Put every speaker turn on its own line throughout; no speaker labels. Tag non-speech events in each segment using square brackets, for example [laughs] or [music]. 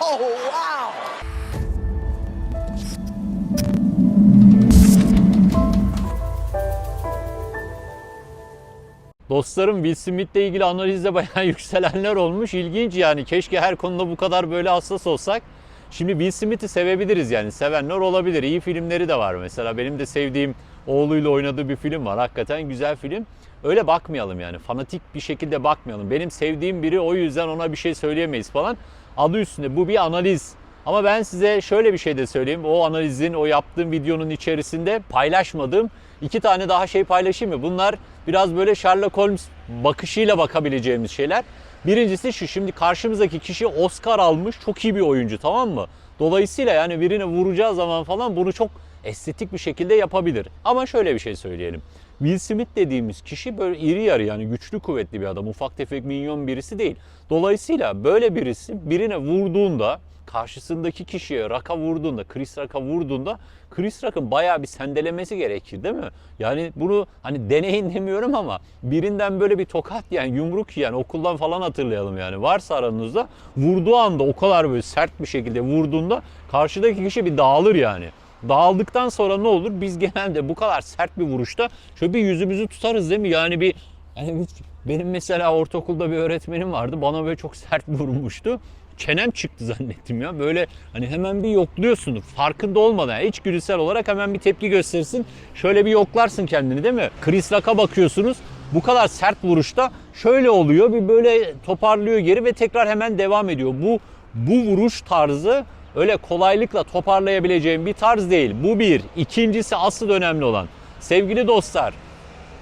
wow!
Dostlarım Will Smith'le ilgili analizde bayağı [laughs] yükselenler olmuş. İlginç yani. Keşke her konuda bu kadar böyle hassas olsak. Şimdi Will Smith'i sevebiliriz yani. Sevenler olabilir. İyi filmleri de var mesela. Benim de sevdiğim oğluyla oynadığı bir film var. Hakikaten güzel film. Öyle bakmayalım yani. Fanatik bir şekilde bakmayalım. Benim sevdiğim biri o yüzden ona bir şey söyleyemeyiz falan. Adı üstünde. Bu bir analiz. Ama ben size şöyle bir şey de söyleyeyim. O analizin, o yaptığım videonun içerisinde paylaşmadığım iki tane daha şey paylaşayım mı? Bunlar biraz böyle Sherlock Holmes bakışıyla bakabileceğimiz şeyler. Birincisi şu şimdi karşımızdaki kişi Oscar almış çok iyi bir oyuncu tamam mı? Dolayısıyla yani birine vuracağı zaman falan bunu çok estetik bir şekilde yapabilir. Ama şöyle bir şey söyleyelim. Will Smith dediğimiz kişi böyle iri yarı yani güçlü kuvvetli bir adam. Ufak tefek minyon birisi değil. Dolayısıyla böyle birisi birine vurduğunda karşısındaki kişiye Rock'a vurduğunda, Chris Rock'a vurduğunda Chris Rock'ın bayağı bir sendelemesi gerekir değil mi? Yani bunu hani deneyin [laughs] demiyorum ama birinden böyle bir tokat yani yumruk yani okuldan falan hatırlayalım yani. Varsa aranızda vurduğu anda o kadar böyle sert bir şekilde vurduğunda karşıdaki kişi bir dağılır yani. Dağıldıktan sonra ne olur? Biz genelde bu kadar sert bir vuruşta şöyle bir yüzümüzü tutarız değil mi? Yani bir yani benim mesela ortaokulda bir öğretmenim vardı. Bana böyle çok sert [laughs] vurmuştu çenem çıktı zannettim ya. Böyle hani hemen bir yokluyorsun farkında olmadan. İçgüdüsel olarak hemen bir tepki gösterirsin. Şöyle bir yoklarsın kendini değil mi? Chris Rock'a bakıyorsunuz. Bu kadar sert vuruşta şöyle oluyor. Bir böyle toparlıyor geri ve tekrar hemen devam ediyor. Bu bu vuruş tarzı öyle kolaylıkla toparlayabileceğim bir tarz değil. Bu bir. İkincisi asıl önemli olan. Sevgili dostlar,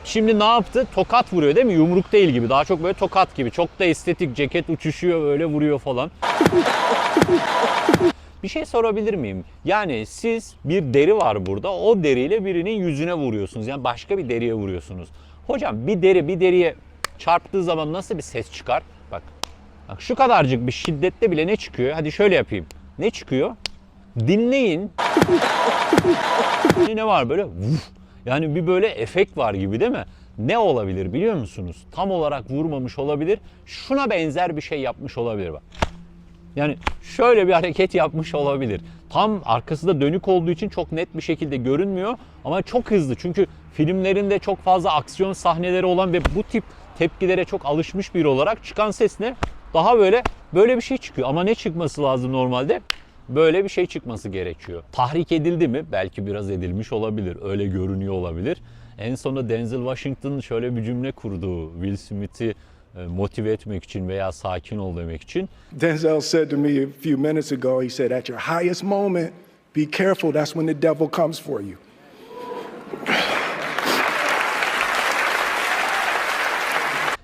Şimdi ne yaptı? Tokat vuruyor değil mi? Yumruk değil gibi. Daha çok böyle tokat gibi. Çok da estetik. Ceket uçuşuyor böyle vuruyor falan. [laughs] Bir şey sorabilir miyim? Yani siz bir deri var burada. O deriyle birinin yüzüne vuruyorsunuz. Yani başka bir deriye vuruyorsunuz. Hocam bir deri bir deriye çarptığı zaman nasıl bir ses çıkar? Bak. Bak şu kadarcık bir şiddette bile ne çıkıyor? Hadi şöyle yapayım. Ne çıkıyor? Dinleyin. ne var böyle? Yani bir böyle efekt var gibi değil mi? Ne olabilir biliyor musunuz? Tam olarak vurmamış olabilir. Şuna benzer bir şey yapmış olabilir bak. Yani şöyle bir hareket yapmış olabilir. Tam arkası da dönük olduğu için çok net bir şekilde görünmüyor ama çok hızlı. Çünkü filmlerinde çok fazla aksiyon sahneleri olan ve bu tip tepkilere çok alışmış biri olarak çıkan ses ne? Daha böyle böyle bir şey çıkıyor. Ama ne çıkması lazım normalde? Böyle bir şey çıkması gerekiyor. Tahrik edildi mi? Belki biraz edilmiş olabilir. Öyle görünüyor olabilir. En sonunda Denzel Washington şöyle bir cümle kurdu. Will Smith'i e, motive etmek için veya sakin ol demek için.
Denzel said to me a few minutes ago, he said, At your highest moment, be careful. That's when the devil comes for you.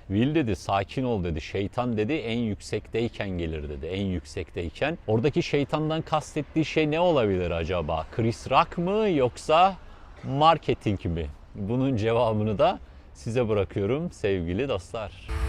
Will dedi sakin ol dedi. Şeytan dedi en yüksekteyken gelir dedi. En yüksekteyken. Oradaki şeytandan kastettiği şey ne olabilir acaba? Chris Rock mı yoksa marketing mi? Bunun cevabını da size bırakıyorum sevgili dostlar.